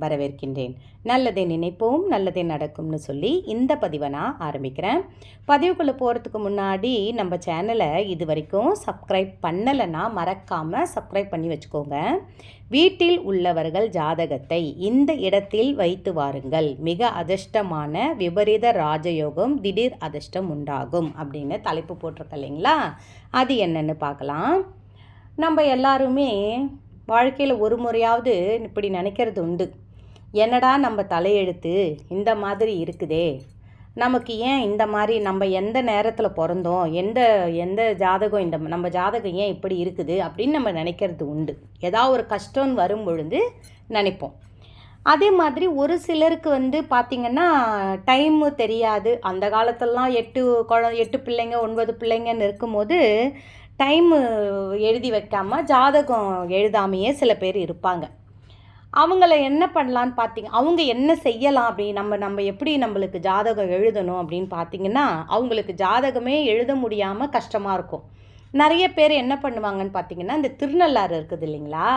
வரவேற்கின்றேன். நல்லதை நினைப்போம் நல்லதே நடக்கும்னு சொல்லி இந்த பதிவை நான் ஆரம்பிக்கிறேன். பதிவுக்குள்ளே போகிறதுக்கு முன்னாடி நம்ம சேனலை இது வரைக்கும் சப்ஸ்கிரைப் பண்ணலைன்னா மறக்காமல் சப்ஸ்கிரைப் பண்ணி வச்சுக்கோங்க. வீட்டில் உள்ளவர்கள் ஜாதகத்தை இந்த இடத்தில் வைத்து வாருங்கள். மிக அதிர்ஷ்டமான விபரீத ராஜயோகம் திடீர் அதிர்ஷ்டம் உண்டாகும் அப்படின்னு தலைப்பு போட்டிருக்க இல்லைங்களா? அது என்னன்னு பார்க்கலாம். நம்ம எல்லாருமே வாழ்க்கையில் ஒரு முறையாவது இப்படி நினைக்கிறது உண்டு. என்னடா நம்ம தலையெழுத்து? இந்த மாதிரி இருக்குதே. நமக்கு ஏன் இந்த மாதிரி? நம்ம எந்த நேரத்தில் பிறந்தோம்? எந்த எந்த ஜாதகம் இந்த நம்ம ஜாதகம் ஏன் இப்படி இருக்குது? அப்படின்னு நம்ம நினைக்கிறது உண்டு. ஏதாவது ஒரு கஷ்டம்னு வரும் பொழுது நினைப்போம். அதே மாதிரி ஒரு சிலருக்கு வந்து பார்த்திங்கன்னா டைமு தெரியாது. அந்த காலத்துலலாம் எட்டு குழ எட்டு பிள்ளைங்க ஒன்பது பிள்ளைங்கன்னு இருக்கும்போது டைமு எழுதி வைக்காமல் ஜாதகம் எழுதாமையே சில பேர் இருப்பாங்க. அவங்கள என்ன பண்ணலான்னு பார்த்தீங்க அவங்க என்ன செய்யலாம் அப்படி? நம்ம நம்ம எப்படி நம்மளுக்கு ஜாதகம் எழுதணும் அப்படின்னு பார்த்தீங்கன்னா அவங்களுக்கு ஜாதகமே எழுத முடியாமல் கஷ்டமாக இருக்கும். நிறைய பேர் என்ன பண்ணுவாங்கன்னு பார்த்தீங்கன்னா இந்த திருநள்ளாறு இருக்குது இல்லைங்களா?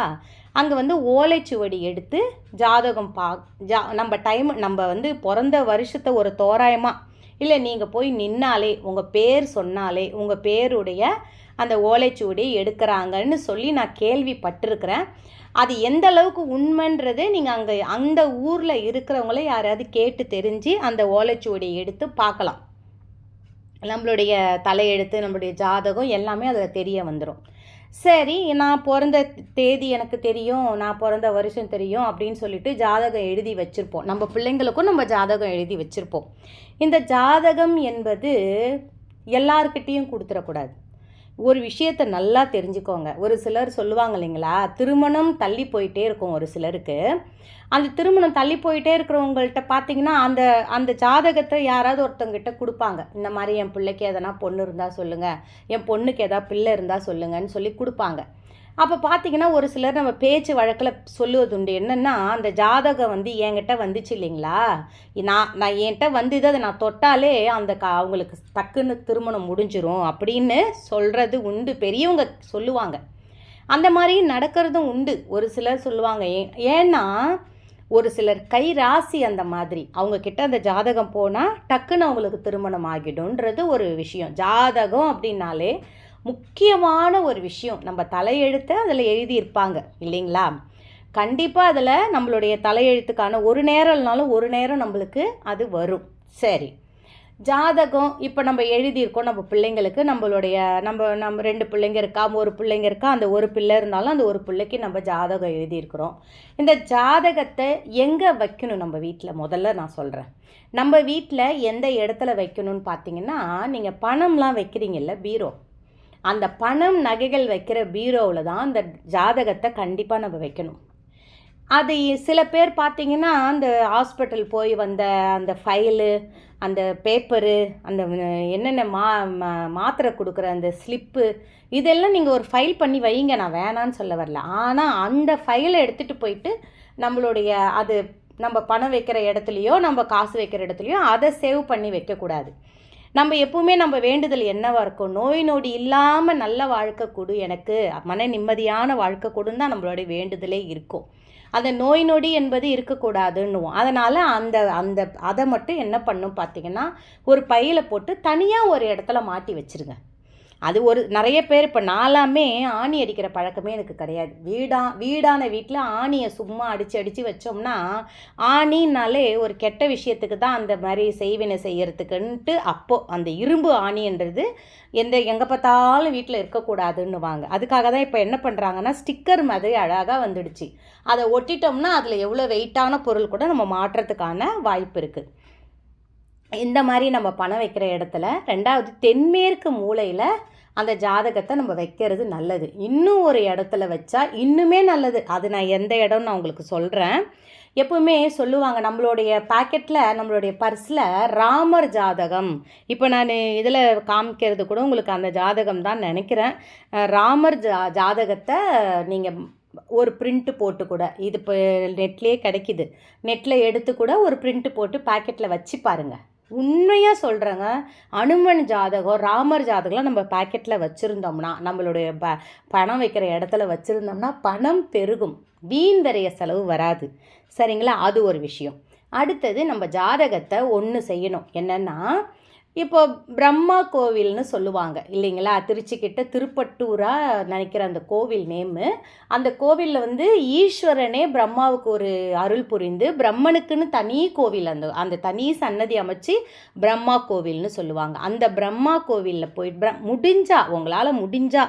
அங்கே வந்து ஓலைச்சுவடி எடுத்து ஜாதகம் பா ஜா நம்ம டைம் நம்ம வந்து பிறந்த வருஷத்தை ஒரு தோராயமாக இல்லை நீங்கள் போய் நின்னாலே உங்கள் பேர் சொன்னாலே உங்கள் பேருடைய அந்த ஓலைச்சுவடியை எடுக்கிறாங்கன்னு சொல்லி நான் கேள்விப்பட்டிருக்கிறேன். அது எந்த அளவுக்கு உண்மைன்றது நீங்கள் அங்கே அந்த ஊரில் இருக்கிறவங்கள யாராவது கேட்டு தெரிஞ்சு அந்த ஓலைச்சுவடியை எடுத்து பார்க்கலாம். நம்மளுடைய தலையெழுத்து நம்மளுடைய ஜாதகம் எல்லாமே அதில் தெரிய வந்துடும் சரி நான் பிறந்த தேதி எனக்கு தெரியும் நான் பிறந்த வருஷம் தெரியும் அப்படின்னு சொல்லிட்டு ஜாதகம் எழுதி வச்சுருப்போம். நம்ம பிள்ளைங்களுக்கும் நம்ம ஜாதகம் எழுதி வச்சுருப்போம். இந்த ஜாதகம் என்பது எல்லார்கிட்டேயும் கொடுத்துடக்கூடாது. ஒரு விஷயத்தை நல்லா தெரிஞ்சுக்கோங்க. ஒரு சிலர் சொல்லுவாங்க இல்லைங்களா? திருமணம் தள்ளி போயிட்டே இருக்கும் ஒரு சிலருக்கு. அந்த திருமணம் தள்ளி போயிட்டே இருக்கிறவங்கள்ட்ட பார்த்தீங்கன்னா அந்த அந்த ஜாதகத்தை யாராவது ஒருத்தவங்கிட்ட கொடுப்பாங்க. இந்த மாதிரி என் பிள்ளைக்கு எதனா பொண்ணு இருந்தால் சொல்லுங்கள் என் பொண்ணுக்கு எதா பிள்ளை இருந்தால் சொல்லுங்கன்னு சொல்லி கொடுப்பாங்க. அப்போ பார்த்தீங்கன்னா ஒரு சிலர் நம்ம பேச்சு வழக்கில் சொல்லுவது உண்டு. என்னென்னா அந்த ஜாதகம் வந்து என்கிட்ட வந்துச்சு இல்லைங்களா? நான் நான் என்கிட்ட வந்தது அதை நான் தொட்டாலே அந்த கா அவங்களுக்கு டக்குன்னு திருமணம் முடிஞ்சிரும் அப்படின்னு சொல்கிறது உண்டு. பெரியவங்க சொல்லுவாங்க. அந்த மாதிரி நடக்கிறதும் உண்டு. ஒரு சிலர் சொல்லுவாங்க. ஏன் ஏன்னா ஒரு சிலர் கை ராசி அந்த மாதிரி. அவங்க கிட்ட அந்த ஜாதகம் போனால் டக்குன்னு அவங்களுக்கு திருமணம் ஆகிடும்ன்றது ஒரு விஷயம். ஜாதகம் அப்படின்னாலே முக்கியமான ஒரு விஷயம். நம்ம தலையெழுத்தை அதில் எழுதியிருப்பாங்க இல்லைங்களா? கண்டிப்பாக அதில் நம்மளுடைய தலையெழுத்துக்கான ஒரு நேரம்னாலும் ஒரு நேரம் நம்மளுக்கு அது வரும். சரி. ஜாதகம் இப்போ நம்ம எழுதியிருக்கோம் நம்ம பிள்ளைங்களுக்கு நம்மளுடைய நம்ம நம்ம ரெண்டு பிள்ளைங்க இருக்கா ஒரு பிள்ளைங்க இருக்கா அந்த ஒரு பிள்ளை இருந்தாலும் அந்த ஒரு பிள்ளைக்கு நம்ம ஜாதகம் எழுதியிருக்கிறோம். இந்த ஜாதகத்தை எங்கே வைக்கணும் நம்ம வீட்டில் முதல்ல நான் சொல்கிறேன் நம்ம வீட்டில் எந்த இடத்துல வைக்கணும்னு பார்த்தீங்கன்னா நீங்கள் பணம்லாம் வைக்கிறீங்கல்ல பீரோ. அந்த பணம் நகைகள் வைக்கிற பீரோவில் தான் அந்த ஜாதகத்தை கண்டிப்பாக நம்ம வைக்கணும். அது சில பேர் பார்த்தீங்கன்னா அந்த ஹாஸ்பிட்டல் போய் வந்த அந்த ஃபைலு அந்த பேப்பரு அந்த என்னென்ன மா மாத்திரை கொடுக்குற அந்த ஸ்லிப்பு இதெல்லாம் நீங்கள் ஒரு ஃபைல் பண்ணி வைங்க. நான் வேணான்னு சொல்ல வரல. ஆனால் அந்த ஃபைலை எடுத்துகிட்டு போயிட்டு நம்மளுடைய அது நம்ம பணம் வைக்கிற இடத்துலையோ நம்ம காசு வைக்கிற இடத்துலையோ அதை சேவ் பண்ணி வைக்கக்கூடாது. நம்ம எப்பவுமே நம்ம வேண்டுதல் என்னவா இருக்கும்? நோய் நொடி இல்லாமல் நல்ல வாழ்க்கை கொடு எனக்கு. மன நிம்மதியான வாழ்க்கை கொடுன்னு தான் நம்மளுடைய வேண்டுதலே இருக்கும். அந்த நோய் நொடி என்பது இருக்கக்கூடாதுன்னுவோம். அதனால் அந்த அந்த அதை மட்டும் என்ன பண்ணும் பார்த்தீங்கன்னா ஒரு பையில் போட்டு தனியாக ஒரு இடத்துல மாட்டி வச்சுருங்க. அது ஒரு நிறைய பேர் இப்போ நாலாமே ஆணி அடிக்கிற பழக்கமே எனக்கு கிடையாது. வீடா வீடான வீட்டில் ஆணியை சும்மா அடித்து அடித்து வச்சோம்னா ஆணினாலே ஒரு கெட்ட விஷயத்துக்கு தான் அந்த மாதிரி செய்வினை செய்கிறதுக்குன்ட்டு அப்போது அந்த இரும்பு ஆணின்றது எந்த எங்கே பார்த்தாலும் வீட்டில் இருக்கக்கூடாதுன்னு வாங்க அதுக்காக தான் இப்போ என்ன பண்ணுறாங்கன்னா ஸ்டிக்கர் மாதிரி அழகாக வந்துடுச்சு. அதை ஒட்டிட்டோம்னா அதில் எவ்வளோ வெயிட்டான பொருள் கூட நம்ம மாற்றுறதுக்கான வாய்ப்பு இருக்குது இந்த மாதிரி நம்ம பணம் வைக்கிற இடத்துல ரெண்டாவது தென்மேற்கு மூலையில் அந்த ஜாதகத்தை நம்ம வைக்கிறது நல்லது. இன்னும் ஒரு இடத்துல வச்சா இன்னுமே நல்லது. அது நான் எந்த இடம்னு நான் உங்களுக்கு சொல்கிறேன் எப்பவுமே சொல்லுவாங்க நம்மளுடைய பாக்கெட்டில் நம்மளுடைய பர்ஸில் ராமர் ஜாதகம். இப்போ நான் இதில் காமிக்கிறது கூட உங்களுக்கு அந்த ஜாதகம் தான் நினைக்கிறேன். ராமர் ஜா ஜாதகத்தை நீங்கள் ஒரு பிரிண்ட்டு போட்டு கூட இது இப்போ நெட்லேயே கிடைக்கிது. நெட்டில் எடுத்து கூட ஒரு பிரிண்ட்டு போட்டு பாக்கெட்டில் வச்சு பாருங்கள் உண்மையாக சொல்கிறேங்க அனுமன் ஜாதகம் ராமர் ஜாதகம்லாம் நம்ம பாக்கெட்டில் வச்சுருந்தோம்னா நம்மளுடைய ப பணம் வைக்கிற இடத்துல வச்சுருந்தோம்னா பணம் பெருகும். வீண் விரைய செலவு வராது. சரிங்களா? அது ஒரு விஷயம். அடுத்தது நம்ம ஜாதகத்தை ஒன்று செய்யணும். என்னென்னா இப்போ பிரம்மா கோவில்னு சொல்லுவாங்க இல்லைங்களா? திருச்சிக்கிட்ட திருப்பட்டூராக நினைக்கிற அந்த கோவில் நேமு அந்த கோவிலில் வந்து ஈஸ்வரனே பிரம்மாவுக்கு ஒரு அருள் புரிந்து பிரம்மனுக்குன்னு தனி கோவில் அந்த அந்த தனி சன்னதி அமைச்சு பிரம்மா கோவில்னு சொல்லுவாங்க. அந்த பிரம்மா கோவிலில் போயிட்டு பிர முடிஞ்சா உங்களால் முடிஞ்சா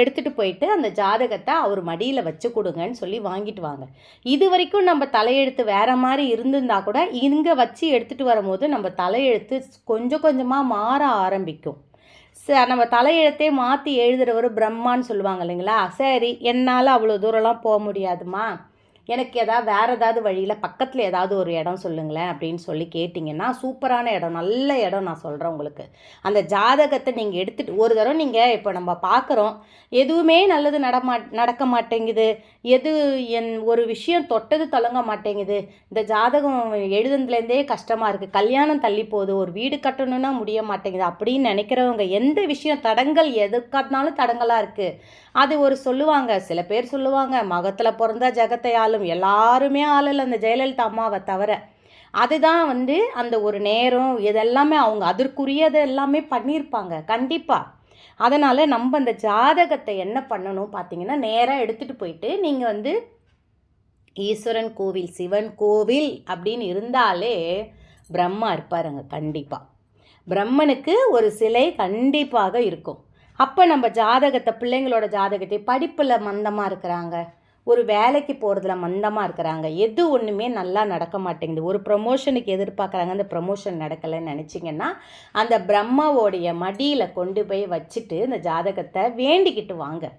எடுத்துகிட்டு போயிட்டு அந்த ஜாதகத்தை அவர் மடியில் வச்சு கொடுங்கன்னு சொல்லி வாங்கிட்டு வாங்க. இது வரைக்கும் நம்ம தலையெழுத்து வேற மாதிரி இருந்திருந்தா கூட இங்கே வச்சு எடுத்துகிட்டு வரும்போது நம்ம தலையெழுத்து கொஞ்சம் கொஞ்சமாக மாற ஆரம்பிக்கும். ச நம்ம தலையெழுத்தே மாற்றி எழுதுகிறவர் பிரம்மான்னு சொல்லுவாங்க இல்லைங்களா? சரி என்னால் அவ்வளோ தூரம்லாம் போக முடியாதுமா எனக்கு ஏதாவது வேறு ஏதாவது வழியில் பக்கத்தில் ஏதாவது ஒரு இடம் சொல்லுங்களேன் அப்படின்னு சொல்லி கேட்டிங்கன்னா சூப்பரான இடம் நல்ல இடம் நான் சொல்கிறேன் உங்களுக்கு. அந்த ஜாதகத்தை நீங்கள் எடுத்துகிட்டு ஒரு தடவை நீங்கள் இப்போ நம்ம பார்க்குறோம் எதுவுமே நல்லது நடமா நடக்க மாட்டேங்குது. எது என் ஒரு விஷயம் தொட்டது தொடங்க மாட்டேங்குது. இந்த ஜாதகம் எழுதுனதுலேருந்தே கஷ்டமாக இருக்குது கல்யாணம் தள்ளி போகுது ஒரு வீடு கட்டணும்னா முடிய மாட்டேங்குது அப்படின்னு நினைக்கிறவங்க எந்த விஷயம் தடங்கள் எதுக்காட்டினாலும் தடங்களாக இருக்குது அது ஒரு சொல்லுவாங்க சில பேர் சொல்லுவாங்க மகத்தில் பிறந்தா ஜெகத்தை ஆளும் எல்லாருமே ஆளல அந்த ஜெயலலிதா அம்மாவை தவிர. அதுதான் வந்து அந்த ஒரு நேரம் இதெல்லாமே அவங்க அதற்குரியது எல்லாமே பண்ணியிருப்பாங்க கண்டிப்பாக அதனால் நம்ம அந்த ஜாதகத்தை என்ன பண்ணணும் பார்த்தீங்கன்னா நேராக எடுத்துகிட்டு போயிட்டு நீங்கள் வந்து ஈஸ்வரன் கோவில் சிவன் கோவில் அப்படின்னு இருந்தாலே பிரம்மா இருப்பாருங்க கண்டிப்பாக பிரம்மனுக்கு ஒரு சிலை கண்டிப்பாக இருக்கும். அப்போ நம்ம ஜாதகத்தை பிள்ளைங்களோட ஜாதகத்தை படிப்பில் மந்தமாக இருக்கிறாங்க. ஒரு வேலைக்கு போகிறதுல மந்தமாக இருக்கிறாங்க. எது ஒன்றுமே நல்லா நடக்க மாட்டேங்குது. ஒரு ப்ரொமோஷனுக்கு எதிர்பார்க்குறாங்க அந்த ப்ரமோஷன் நடக்கலைன்னு நினச்சிங்கன்னா அந்த பிரம்மாவோடைய மடியில் கொண்டு போய் வச்சுட்டு இந்த ஜாதகத்தை வேண்டிக்கிட்டு வாங்க.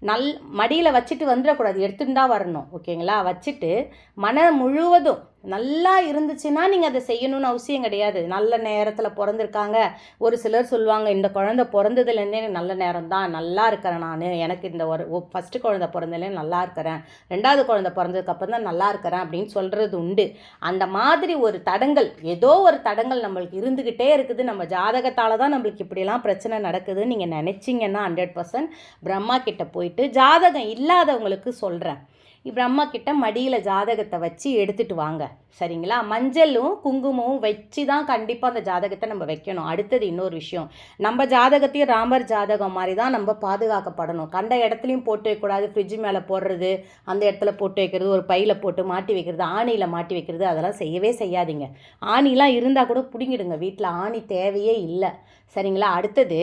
நல் மடியில் வச்சுட்டு வந்துடக்கூடாது. எடுத்துட்டு தான் வரணும். ஓகேங்களா? வச்சுட்டு மனம் முழுவதும் நல்லா இருந்துச்சுன்னா நீங்கள் அதை செய்யணும்னு அவசியம் கிடையாது. நல்ல நேரத்தில் பிறந்திருக்காங்க. ஒரு சிலர் சொல்லுவாங்க இந்த குழந்தை பிறந்ததுலேருந்தே எனக்கு நல்ல நேரம் தான் நல்லா இருக்கிறேன் நான். எனக்கு இந்த ஒரு ஃபஸ்ட்டு குழந்தை பிறந்ததுலே நல்லா இருக்கிறேன். ரெண்டாவது குழந்தை பிறந்ததுக்கப்புறம் தான் நல்லா இருக்கிறேன் அப்படின்னு சொல்கிறது உண்டு. அந்த மாதிரி ஒரு தடங்கள் ஏதோ ஒரு தடங்கள் நம்மளுக்கு இருந்துக்கிட்டே இருக்குது. நம்ம ஜாதகத்தால் தான் நம்மளுக்கு இப்படிலாம் பிரச்சனை நடக்குதுன்னு நீங்கள் நினச்சிங்கன்னா ஹண்ட்ரட் பர்சன்ட் பிரம்மா கிட்ட போயிட்டு ஜாதகம் இல்லாதவங்களுக்கு சொல்கிறேன் இப்போ அம்மா கிட்ட மடியில் ஜாதகத்தை வச்சு எடுத்துட்டு வாங்க. சரிங்களா? மஞ்சளும் குங்குமமும் வச்சு தான் கண்டிப்பாக அந்த ஜாதகத்தை நம்ம வைக்கணும். அடுத்தது இன்னொரு விஷயம். நம்ம ஜாதகத்தையும் ராமர் ஜாதகம் மாதிரி தான் நம்ம பாதுகாக்கப்படணும். கண்ட இடத்துலையும் போட்டு வைக்கக்கூடாது. ஃப்ரிட்ஜ் மேலே போடுறது அந்த இடத்துல போட்டு வைக்கிறது ஒரு பையில் போட்டு மாட்டி வைக்கிறது ஆணியில் மாட்டி வைக்கிறது அதெல்லாம் செய்யவே செய்யாதீங்க. ஆணிலாம் இருந்தால் கூட பிடிங்கிடுங்க. வீட்டில் ஆணி தேவையே இல்லை. சரிங்களா? அடுத்தது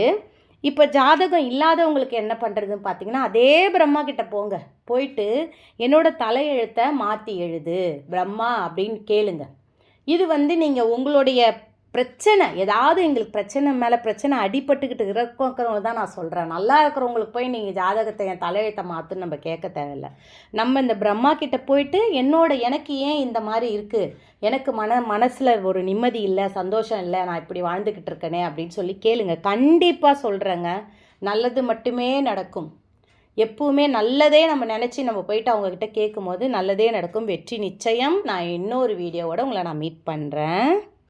இப்போ ஜாதகம் இல்லாதவங்களுக்கு என்ன பண்ணுறதுன்னு பார்த்தீங்கன்னா அதே பிரம்மா கிட்ட போங்க. போயிட்டு என்னோட தலையெழுத்தை மாற்றி எழுது. பிரம்மா அப்படின்னு கேளுங்க. இது வந்து நீங்கள் உங்களுடைய பிரச்சனை ஏதாவது எங்களுக்கு பிரச்சனை மேலே பிரச்சனை அடிபட்டுக்கிட்டு இருக்கிறவங்க தான் நான் சொல்கிறேன் நல்லா இருக்கிறவங்களுக்கு போய் நீங்கள் ஜாதகத்தை என் தலையெழுத்தை மாற்றுன்னு நம்ம கேட்க தேவையில்ல. நம்ம இந்த பிரம்மா கிட்டே போயிட்டு என்னோட எனக்கு ஏன் இந்த மாதிரி இருக்குது எனக்கு மன மனசில் ஒரு நிம்மதி இல்லை சந்தோஷம் இல்லை நான் இப்படி வாழ்ந்துக்கிட்டு இருக்கேனே அப்படின்னு சொல்லி கேளுங்க. கண்டிப்பாக சொல்கிறேங்க நல்லது மட்டுமே நடக்கும். எப்பவுமே நல்லதே நம்ம நினச்சி நம்ம போயிட்டு அவங்கக்கிட்ட கேட்கும்போது நல்லதே நடக்கும். வெற்றி நிச்சயம். நான் இன்னொரு வீடியோவோட உங்களை நான் மீட் பண்ணுறேன்